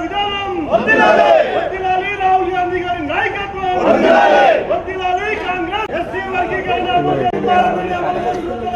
విధానం వర్ధిల్లాలి రాహుల్ గాంధీ గారి నాయకత్వం వర్ధిల్లాలి కాంగ్రెస్ ఎస్సీ వర్గీకరణ అమలు చేస్తున్న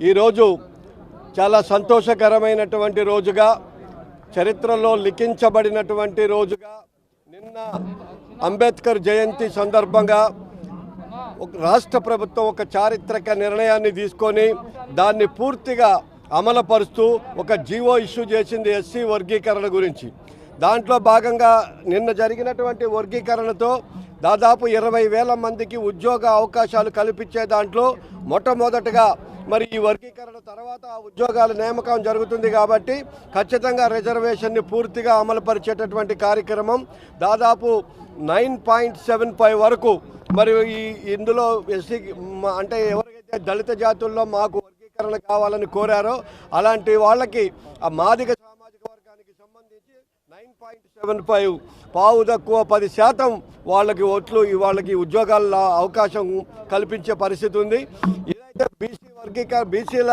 ఈరోజు చాలా సంతోషకరమైనటువంటి రోజుగా చరిత్రలో లిఖించబడినటువంటి రోజుగా నిన్న అంబేద్కర్ జయంతి సందర్భంగా రాష్ట్ర ప్రభుత్వం ఒక చారిత్రక నిర్ణయాన్ని తీసుకొని దాన్ని పూర్తిగా అమలుపరుస్తూ ఒక జీవో ఇష్యూ చేసింది ఎస్సీ వర్గీకరణ గురించి. దాంట్లో భాగంగా నిన్న జరిగినటువంటి వర్గీకరణతో దాదాపు ఇరవై వేల మందికి ఉద్యోగ అవకాశాలు కల్పించే దాంట్లో మొట్టమొదటగా మరి ఈ వర్గీకరణ తర్వాత ఆ ఉద్యోగాల నియామకం జరుగుతుంది కాబట్టి ఖచ్చితంగా రిజర్వేషన్ని పూర్తిగా అమలుపరిచేటటువంటి కార్యక్రమం దాదాపు నైన్ పాయింట్ సెవెన్ ఫైవ్ వరకు మరి ఈ ఇందులో ఎస్సీ అంటే ఎవరికైతే దళిత జాతుల్లో మాకు వర్గీకరణ కావాలని కోరారో అలాంటి వాళ్ళకి ఆ మాదిగ సామాజిక వర్గానికి సంబంధించి నైన్ పాయింట్ సెవెన్ ఫైవ్ పావు తక్కువ పది శాతం వాళ్ళకి ఓట్లు వాళ్ళకి ఉద్యోగాల అవకాశం కల్పించే పరిస్థితి ఉంది. ఏదైతే బీసీ వర్గీకరణ బీసీల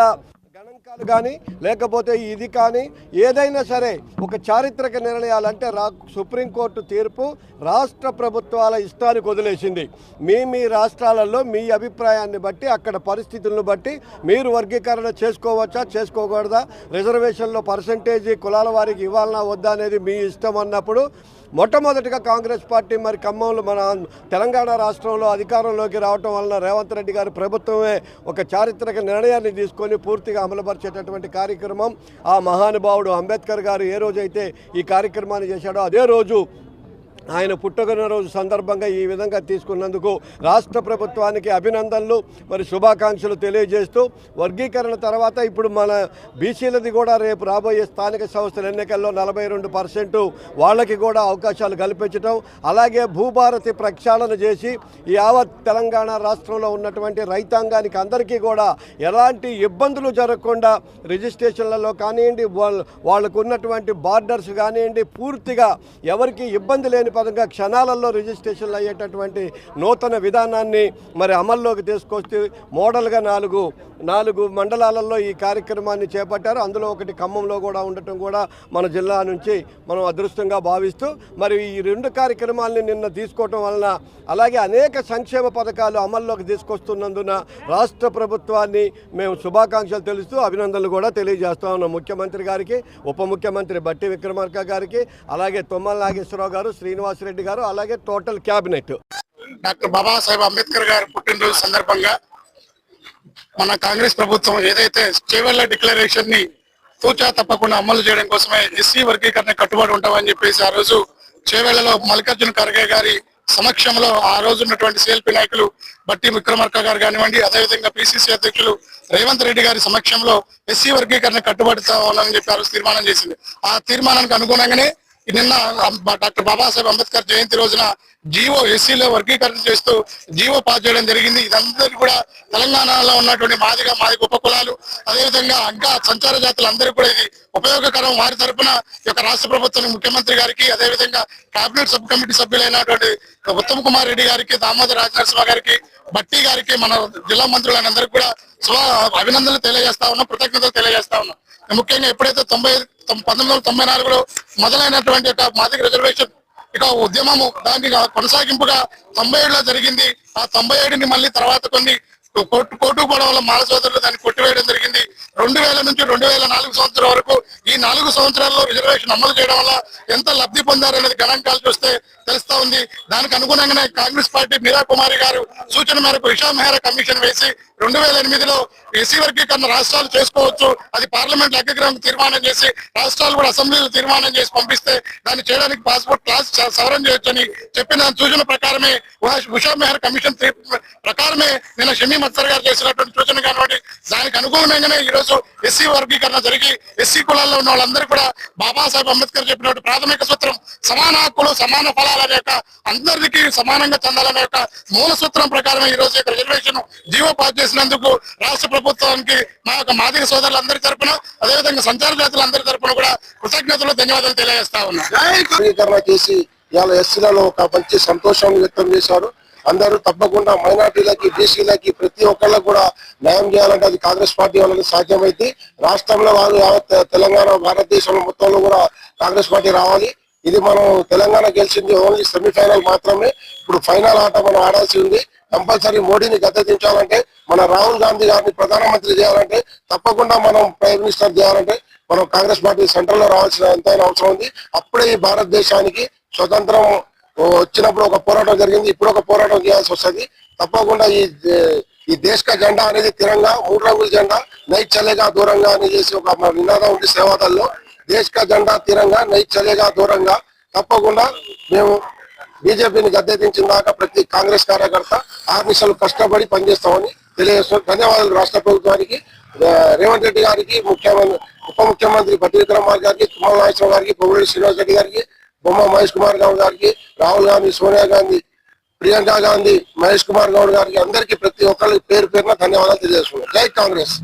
గణాంకాలు కానీ లేకపోతే ఇది కానీ ఏదైనా సరే ఒక చారిత్రక నిర్ణయాలంటే రా సుప్రీంకోర్టు తీర్పు రాష్ట్ర ప్రభుత్వాల ఇష్టానికి వదిలేసింది. మీ మీ రాష్ట్రాలలో మీ అభిప్రాయాన్ని బట్టి అక్కడ పరిస్థితులను బట్టి మీరు వర్గీకరణ చేసుకోవచ్చా చేసుకోకూడదా? రిజర్వేషన్లో పర్సంటేజీ కులాల వారికి ఇవ్వాలన్నా వద్దా అనేది మీ ఇష్టం అన్నప్పుడు మొట్టమొదటిగా కాంగ్రెస్ పార్టీ మరి ఖమ్మంలో మన తెలంగాణ రాష్ట్రంలో అధికారంలోకి రావటం వలన రేవంత్ రెడ్డి గారి ప్రభుత్వమే ఒక చారిత్రక నిర్ణయాన్ని తీసుకొని పూర్తిగా అమలుపరిచేటటువంటి కార్యక్రమం ఆ మహానుభావుడు అంబేద్కర్ గారు ఏ రోజైతే ఈ కార్యక్రమాన్ని చేశాడో అదే రోజు ఆయన పుట్టగొనరోజు సందర్భంగా ఈ విధంగా తీసుకున్నందుకు రాష్ట్ర ప్రభుత్వానికి అభినందనలు. మరి శుభాకాంక్షలు తెలియజేస్తూ వర్గీకరణ తర్వాత ఇప్పుడు మన బీసీలది కూడా రేపు రాబోయే స్థానిక సంస్థల ఎన్నికల్లో నలభై రెండు పర్సెంట్ వాళ్ళకి కూడా అవకాశాలు కల్పించడం అలాగే భూభారతి ప్రక్షాళన చేసి యావత్ తెలంగాణ రాష్ట్రంలో ఉన్నటువంటి రైతాంగానికి అందరికీ కూడా ఎలాంటి ఇబ్బందులు జరగకుండా రిజిస్ట్రేషన్లలో కానివ్వండి వాళ్ళ వాళ్ళకు ఉన్నటువంటి బార్డర్స్ కానివ్వండి పూర్తిగా ఎవరికి ఇబ్బంది లేని పదంగా క్షణాలలో రిజిస్ట్రేషన్లు అయ్యేటటువంటి నూతన విధానాన్ని మరి అమల్లోకి తీసుకొస్తే మోడల్గా నాలుగు నాలుగు మండలాలలో ఈ కార్యక్రమాన్ని చేపట్టారు. అందులో ఒకటి ఖమ్మంలో కూడా ఉండటం కూడా మన జిల్లా నుంచి మనం అదృష్టంగా భావిస్తూ మరి ఈ రెండు కార్యక్రమాలని నిన్న తీసుకోవటం వలన అలాగే అనేక సంక్షేమ పథకాలు అమల్లోకి తీసుకొస్తున్నందున రాష్ట్ర ప్రభుత్వాన్ని మేము శుభాకాంక్షలు తెలుస్తూ అభినందనలు కూడా తెలియజేస్తా ఉన్నాం. ముఖ్యమంత్రి గారికి ఉప ముఖ్యమంత్రి బట్టి విక్రమార్క గారికి అలాగే తుమ్మల నాగేశ్వరరావు గారు శ్రీనివాసరెడ్డి గారు అలాగే total cabinet. Doctor Babasaheb Ambedkar గారు పుట్టినరోజు సందర్భంగా మన కాంగ్రెస్ ప్రభుత్వం ఏదైతే చేవెళ్ళ డిక్లరేషన్ని తూచా తప్పకుండా అమలు చేయడం కోసమే ఎస్సీ వర్గీకరణ కట్టుబడి ఉంటామని చెప్పేసి ఆ రోజు చేవెళ్ళలో మల్లికార్జున ఖర్గే గారి సమక్షంలో ఆ రోజు ఉన్నటువంటి సిఎల్పి నాయకులు బట్టి విక్రమార్క గారు కానివ్వండి అదేవిధంగా పిసిసి అధ్యక్షులు రేవంత్ రెడ్డి గారి సమక్షంలో ఎస్సీ వర్గీకరణ కట్టుబడుతామని చెప్పి ఆ రోజు తీర్మానం చేసింది. ఆ తీర్మానానికి అనుగుణంగానే నిన్న డాక్టర్ బాబాసాహెబ్ అంబేద్కర్ జయంతి రోజున జీవో ఎస్సీలో వర్గీకరణ చేస్తూ జీవో పాస్ చేయడం జరిగింది. ఇదందరూ కూడా తెలంగాణలో ఉన్నటువంటి మాదిగా మాదిగ ఉపకులాలు అదేవిధంగా ఇంకా సంచార జాతులందరికీ కూడా ఇది ఉపయోగకరం. వారి తరపున ఈ యొక్క రాష్ట్ర ప్రభుత్వం ముఖ్యమంత్రి గారికి అదేవిధంగా కేబినెట్ సబ్ కమిటీ సభ్యులైనటువంటి ఉత్తమ్ కుమార్ రెడ్డి గారికి దామోదర్ రాజనరసింహ గారికి బట్టి గారికి మన జిల్లా మంత్రులందరికీ కూడా స్వ అభినందనలు తెలియజేస్తా ఉన్నాం కృతజ్ఞతలు తెలియజేస్తా ఉన్నాం. ముఖ్యంగా ఎప్పుడైతే తొంభై పంతొమ్మిది వందల తొంభై నాలుగులో మొదలైనటువంటి యొక్క మాదిక రిజర్వేషన్ ఇక ఉద్యమము దానికి కొనసాగింపుగా తొంభై ఏడులో జరిగింది. ఆ తొంభై ఏడుని మళ్ళీ తర్వాత కొన్ని కోర్టు కోర్టు గొడవల మాల సోదరులు దాన్ని కొట్టివేయడం జరిగింది. రెండు వేల నుంచి రెండు వేల నాలుగు సంవత్సరం వరకు ఈ నాలుగు సంవత్సరాల్లో రిజర్వేషన్ అమలు చేయడం వల్ల ఎంత లబ్ధి పొందారనేది గణాంకాలు చూస్తే తెలుస్తా ఉంది. దానికి అనుగుణంగానే కాంగ్రెస్ పార్టీ మీరా కుమారి గారు సూచన మేరకు ఇషా మెహరా కమిషన్ వేసి రెండు వేల ఎనిమిదిలో ఎస్సీ వర్గీకరణ రాష్ట్రాలు చేసుకోవచ్చు. అది పార్లమెంట్ అగ్రగ్రహం తీర్మానం చేసి రాష్ట్రాలు కూడా అసెంబ్లీలో తీర్మానం చేసి పంపిస్తే దాన్ని చేయడానికి పాస్పోర్ట్ క్లాస్ సవరణ చేయొచ్చని చెప్పిన సూచన ప్రకారమే ఉషా- మెహర్ కమిషన్ ప్రకారమే నిన్న షమీ మత్సర్ గారు చేసినటువంటి సూచన కాబట్టి దానికి అనుగుణంగానే ఈరోజు ఎస్సీ వర్గీకరణ జరిగి ఎస్సీ కులాల్లో ఉన్న వాళ్ళందరూ కూడా బాబాసాహెబ్ అంబేద్కర్ చెప్పినట్టు ప్రాథమిక సూత్రం సమాన హక్కులు సమాన ఫలాల యొక్క అందరికీ సమానంగా చెందాలనే యొక్క మూల సూత్రం ప్రకారం ఈ రోజు యొక్క రిజర్వేషన్ జీవో పాస్ చేసినందుకు రాష్ట్ర ప్రభుత్వానికి మా యొక్క మాదిరి సోదరులందరి తరపున అదేవిధంగా సంచార జాతులందరి తరపున కూడా కృతజ్ఞతలు ధన్యవాదాలు తెలియజేస్తా ఉన్నా. వర్గీకరణ చేసి ఇవాళ ఎస్సీలలో ఒక మంచి సంతోషం వ్యక్తం చేశారు. అందరూ తప్పకుండా మైనార్టీలకి బీసీలకి ప్రతి ఒక్కళ్ళకి కూడా న్యాయం చేయాలంటే అది కాంగ్రెస్ పార్టీ వాళ్ళకి సాధ్యమైంది. రాష్ట్రంలో వారు యావత్ తెలంగాణ భారతదేశంలో మొత్తంలో కూడా కాంగ్రెస్ పార్టీ రావాలి. ఇది మనం తెలంగాణ గెలిచింది ఓన్లీ సెమీఫైనల్ మాత్రమే. ఇప్పుడు ఫైనల్ ఆట మనం ఆడాల్సి ఉంది. కంపల్సరీ మోడీని గద్దెదించాలంటే మన రాహుల్ గాంధీ గారిని ప్రధానమంత్రి చేయాలంటే తప్పకుండా మనం ప్రైమ్ మినిస్టర్ చేయాలంటే మనం కాంగ్రెస్ పార్టీ సెంట్రల్లో రావాల్సిన ఎంతైనా అవసరం ఉంది. అప్పుడే ఈ భారతదేశానికి స్వతంత్రం వచ్చినప్పుడు ఒక పోరాటం జరిగింది. ఇప్పుడు ఒక పోరాటం చేయాల్సి వస్తుంది. తప్పకుండా ఈ దే- ఈ దేశ జెండా అనేది తిరంగా మూడు రంగుల జెండా నైట్ చలేగా దూరంగా అని చేసి ఒక నినాదం ఉంది సేవాదల్లో. దేశ జెండా తిరంగా నైట్ చలేగా దూరంగా. తప్పకుండా మేము బీజేపీని గద్దెదించిన దాకా ప్రతి కాంగ్రెస్ కార్యకర్త ఆరు నిమిషాలు కష్టపడి పనిచేస్తామని తెలియజేస్తున్నాం ధన్యవాదాలు రాష్ట్ర ప్రభుత్వానికి రేవంత్ రెడ్డి గారికి ముఖ్యమంత్రి ఉప ముఖ్యమంత్రి బట్టి గారికి తుమ్మల నాగేశ్వర గారికి పొంగులేటి శ్రీనివాస్ రెడ్డి గారికి బొమ్మ మహేష్ కుమార్ గౌడ్ గారికి రాహుల్ గాంధీ సోనియా గాంధీ ప్రియాంక గాంధీ మహేష్ కుమార్ గౌడ్ గారికి అందరికీ ప్రతి ఒక్కరికి పేరు పేరున ధన్యవాదాలు తెలియజేస్తున్నాం. జై కాంగ్రెస్.